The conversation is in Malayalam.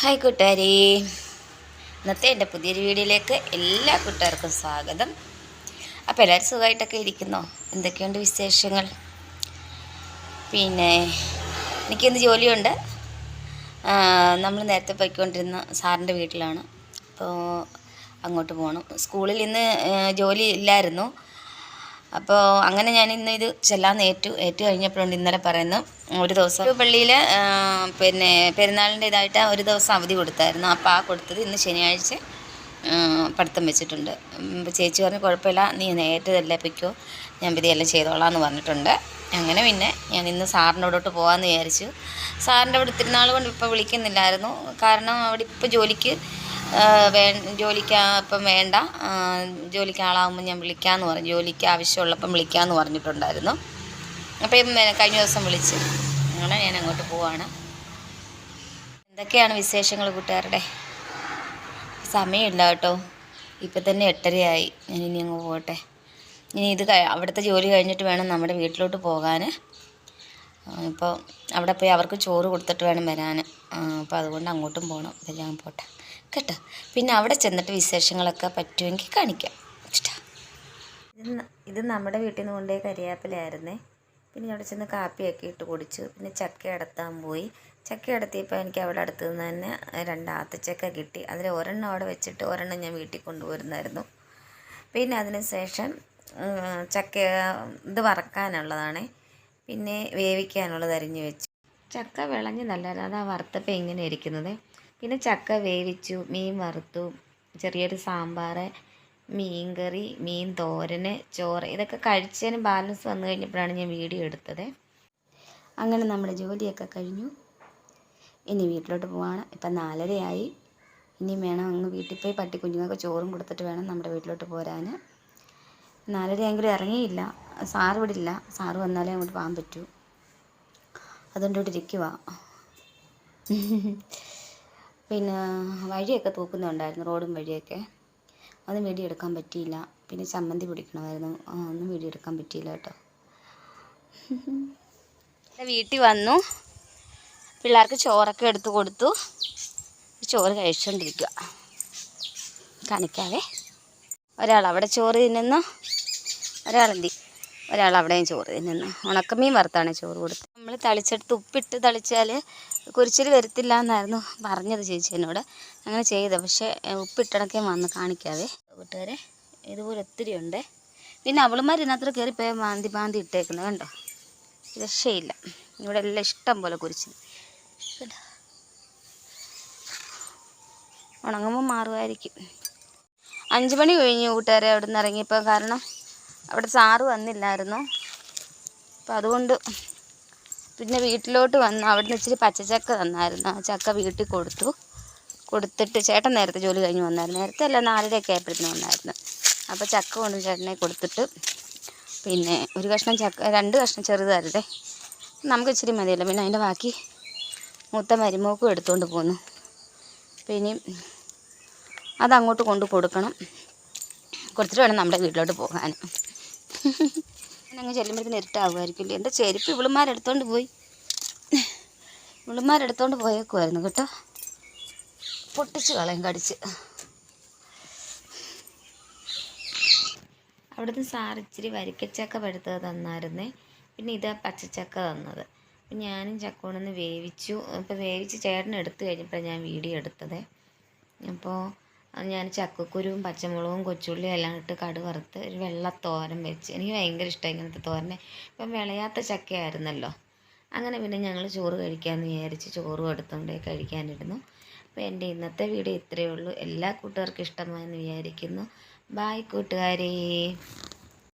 ഹായ് കൂട്ടുകാരി. ഇന്നത്തെ എന്റെ പുതിയൊരു വീഡിയോയിലേക്ക് എല്ലാ കൂട്ടുകാർക്കും സ്വാഗതം. അപ്പോൾ എല്ലാവരും സുഖമായിട്ടൊക്കെ ഇരിക്കുന്നോ? എന്തൊക്കെയുണ്ട് വിശേഷങ്ങൾ? പിന്നെ എനിക്കിന്ന് ജോലിയുണ്ട്. നമ്മൾ നേരത്തെ പോയിക്കൊണ്ടിരുന്ന സാറിന്റെ വീട്ടിലാണ്. അപ്പോൾ അങ്ങോട്ട് പോകണം. സ്കൂളിൽ ഇന്ന് ജോലി ഇല്ലായിരുന്നു. അപ്പോൾ അങ്ങനെ ഞാൻ ഇന്ന് ഇത് ചെല്ലാന്ന് ഏറ്റു ഏറ്റു കഴിഞ്ഞപ്പോഴുണ്ട് ഇന്നലെ പറയുന്നു ഒരു ദിവസം ഒരു പള്ളിയിൽ പിന്നെ പെരുന്നാളിന്റെ ഇതായിട്ട് ഒരു ദിവസം അവധി കൊടുത്തായിരുന്നു. അപ്പോൾ ആ കൊടുത്തത് ഇന്ന് ശനിയാഴ്ച പഠിത്തം വെച്ചിട്ടുണ്ട്. ചേച്ചി പറഞ്ഞു കുഴപ്പമില്ല നീ നേരത്തെ പിക്കോ ഞാൻ വിധിയെല്ലാം ചെയ്തോളാം എന്ന് പറഞ്ഞിട്ടുണ്ട്. അങ്ങനെ പിന്നെ ഞാൻ ഇന്ന് സാറിന്റെ അവിടോട്ട് പോകാമെന്ന് വിചാരിച്ചു. സാറിന്റെ അവിടെ ഇത്തിരി നാൾ കൊണ്ട് ഇപ്പോൾ വിളിക്കുന്നില്ലായിരുന്നു. കാരണം അവിടെ ഇപ്പോൾ ജോലിക്ക് വേ ജോലിക്ക് ഇപ്പം വേണ്ട. ജോലിക്ക് ആളാകുമ്പോൾ ഞാൻ വിളിക്കാമെന്ന് പറഞ്ഞു. ജോലിക്ക് ആവശ്യമുള്ളപ്പം വിളിക്കാമെന്ന് പറഞ്ഞിട്ടുണ്ടായിരുന്നു. അപ്പം കഴിഞ്ഞ ദിവസം വിളിച്ച്. അങ്ങനെ ഞാൻ അങ്ങോട്ട് പോവാണ്. എന്തൊക്കെയാണ് വിശേഷങ്ങൾ കൂട്ടുകാരുടെ? സമയമില്ല കേട്ടോ. ഇപ്പം തന്നെ എട്ടരയായി. ഞാൻ ഇനി അങ്ങ് പോകട്ടെ. ഇനി ഇത് അവിടുത്തെ ജോലി കഴിഞ്ഞിട്ട് വേണം നമ്മുടെ വീട്ടിലോട്ട് പോകാൻ ഇപ്പോൾ അവിടെ പോയി അവർക്ക് ചോറ് കൊടുത്തിട്ട് വേണം വരാൻ അപ്പോൾ അതുകൊണ്ട് അങ്ങോട്ടും പോകണം അപ്പം ഞാൻ പോട്ടെ. കേട്ടോ. പിന്നെ അവിടെ ചെന്നിട്ട് വിശേഷങ്ങളൊക്കെ പറ്റുമെങ്കിൽ കാണിക്കാം. ഇത് ഇത് നമ്മുടെ വീട്ടിൽ നിന്ന് കൊണ്ടുപോയി കരിയാപ്പിലായിരുന്നേ പിന്നെ അവിടെ ചെന്ന് കാപ്പിയൊക്കെ ഇട്ട് കുടിച്ചു. പിന്നെ ചക്ക അടത്താൻ പോയി. ചക്ക അടത്തിയപ്പോൾ എനിക്ക് അവിടെ അടുത്ത് നിന്ന് തന്നെ രണ്ട് ആത്തച്ചക്ക കിട്ടി. അതിൽ ഒരെണ്ണം അവിടെ വെച്ചിട്ട് ഒരെണ്ണം ഞാൻ വീട്ടിൽ കൊണ്ടുപോയിരുന്നായിരുന്നു. പിന്നെ അതിന് ശേഷം ചക്ക ഇത് വറക്കാനുള്ളതാണ്. പിന്നെ വേവിക്കാനുള്ളത് അരിഞ്ഞ് വെച്ചു. ചക്ക വിളഞ്ഞ് നല്ലതാണ് അതാ വറുത്തപ്പം ഇങ്ങനെ ഇരിക്കുന്നത്. പിന്നെ ചക്ക വേവിച്ചു മീൻ വറുത്തു ചെറിയൊരു സാമ്പാർ മീൻകറി മീൻ തോരന് ചോറ് ഇതൊക്കെ കഴിച്ചതിന് ബാലൻസ് വന്നു കഴിഞ്ഞപ്പോഴാണ് ഞാൻ വീഡിയോ എടുത്തത്. അങ്ങനെ നമ്മുടെ ജോലിയൊക്കെ കഴിഞ്ഞു. ഇനി വീട്ടിലോട്ട് പോവാണ്. ഇപ്പം നാലരയായി. ഇനി വേണം അങ്ങ് വീട്ടിൽ പോയി പട്ടി കുഞ്ഞുങ്ങൾക്ക് ചോറും കൊടുത്തിട്ട് വേണം നമ്മുടെ വീട്ടിലോട്ട് പോരാൻ നാലരയെങ്കിലും ഇറങ്ങിയില്ല. സാറ് ഇവിടെ ഇല്ല. സാറ് വന്നാലേ അങ്ങോട്ട് പോകാൻ പറ്റൂ. അതുകൊണ്ട് പിന്നെ വഴിയൊക്കെ തൂക്കുന്നുണ്ടായിരുന്നു റോഡും വഴിയൊക്കെ. അതൊന്നും വീഡിയോ എടുക്കാൻ പറ്റിയില്ല. പിന്നെ ചമ്മന്തി പിടിക്കണമായിരുന്നു. ഒന്നും വീഡിയോ എടുക്കാൻ പറ്റിയില്ല കേട്ടോ. വീട്ടിൽ വന്നു. പിള്ളേർക്ക് ചോറൊക്കെ എടുത്ത് കൊടുത്തു. ചോറ് കഴിച്ചുകൊണ്ടിരിക്കുക കാണിക്കാവേ. ഒരാൾ അവിടെ ചോറ് തിന്നുന്നു. ഒരാളെന്തി ഒരാൾ അവിടെയും ചോറ് തിന്നുന്നു. ഉണക്കമീൻ വറുത്താണ് ചോറ് കൊടുത്തത്. നമ്മൾ തളിച്ചെടുത്ത് ഉപ്പിട്ട് തളിച്ചാൽ കുരിച്ചിൽ വരത്തില്ല എന്നായിരുന്നു പറഞ്ഞത് ചേച്ചി എന്നോട്. അങ്ങനെ ചെയ്ത്. പക്ഷേ ഏ, ഉപ്പിട്ടണക്കെ വന്ന് കാണിക്കാവേ. വീട്ടുകാരെ ഇതുപോലെ ഒത്തിരി ഉണ്ട്. പിന്നെ അവളുമാർ ഇതിനകത്ത് കയറി പോയി മാന്തി മാന്തി ഇട്ടേക്കുന്നത് കണ്ടോ? രക്ഷയില്ല. ഇവിടെ എല്ലാം ഇഷ്ടം പോലെ കുരിച്ചിൽ ഉണങ്ങുമ്പോൾ മാറുമായിരിക്കും. അഞ്ച് മണി കഴിഞ്ഞു കൂട്ടുകാരെ അവിടെ നിന്ന് ഇറങ്ങിയപ്പോൾ കാരണം അവിടെ സാറ് വന്നില്ലായിരുന്നു. അപ്പം അതുകൊണ്ട് പിന്നെ വീട്ടിലോട്ട് വന്ന് അവിടെ നിന്ന് ഇച്ചിരി പച്ചച്ചക്ക തന്നായിരുന്നു. ആ ചക്ക വീട്ടിൽ കൊടുത്തു. കൊടുത്തിട്ട് ചേട്ടൻ നേരത്തെ ജോലി കഴിഞ്ഞ് വന്നായിരുന്നു. നേരത്തെ അല്ല നാലരയൊക്കെ ആയപ്പോഴത്തേന് വന്നായിരുന്നു. അപ്പോൾ ചക്ക കൊണ്ട് ചേട്ടനെ കൊടുത്തിട്ട് പിന്നെ ഒരു കഷ്ണം ചക്ക രണ്ട് കഷ്ണം ചെറുതായിരുന്നേ. നമുക്ക് ഇച്ചിരി മതിയല്ലോ. പിന്നെ അതിന്റെ ബാക്കി മൂത്ത മരുമോക്കും എടുത്തുകൊണ്ട് പോന്നു. ഇനിയും അതങ്ങോട്ട് കൊണ്ട് കൊടുക്കണം. കൊടുത്തിട്ട് വേണം നമ്മുടെ വീട്ടിലോട്ട് പോകാൻ. അങ്ങ് ചെല്ലുമ്പോഴത്തേന് ഇരുട്ടാവുമായിരിക്കില്ലേ എന്റെ ചെരുപ്പ് ഇവിളുമാരെടുത്തോണ്ട് പോയി? ഇവിളുമാരെടുത്തോണ്ട് പോയേക്കുമായിരുന്നു കേട്ടോ. പൊട്ടിച്ച് കളയും കടിച്ച്. അവിടുന്ന് സാർ ഇച്ചിരി വരിക്കച്ചക്ക പഴുത്തത് തന്നായിരുന്നേ. പിന്നെ ഇതാ പച്ചച്ചക്ക തന്നത്. അപ്പം ഞാനും ചക്ക കൊണ്ടുവന്ന് വേവിച്ചു. അപ്പോൾ വേവിച്ച് ചേട്ടൻ എടുത്തു കഴിഞ്ഞപ്പോൾ ഞാൻ വീഡിയോ എടുത്തത്. അപ്പോൾ അത് ഞാൻ ചക്കക്കുരുവും പച്ചമുളകും കൊച്ചുള്ളിയും എല്ലാം ഇട്ട് കടു വറുത്ത് ഒരു വെള്ള തോരൻ വെച്ച്. എനിക്ക് ഭയങ്കര ഇഷ്ടമായി ഇങ്ങനത്തെ തോരനെ. ഇപ്പം വിളയാത്ത ചക്കയായിരുന്നല്ലോ. അങ്ങനെ പിന്നെ ഞങ്ങൾ ചോറ് കഴിക്കാമെന്ന് വിചാരിച്ച് ചോറും എടുത്തുകൊണ്ട് കഴിക്കാനിരുന്നു. അപ്പോൾ എന്റെ ഇന്നത്തെ വീഡിയോ ഇത്രയേ ഉള്ളൂ. എല്ലാ കൂട്ടുകാർക്കും ഇഷ്ടമായെന്ന് വിചാരിക്കുന്നു. ബായ് കൂട്ടുകാരേ.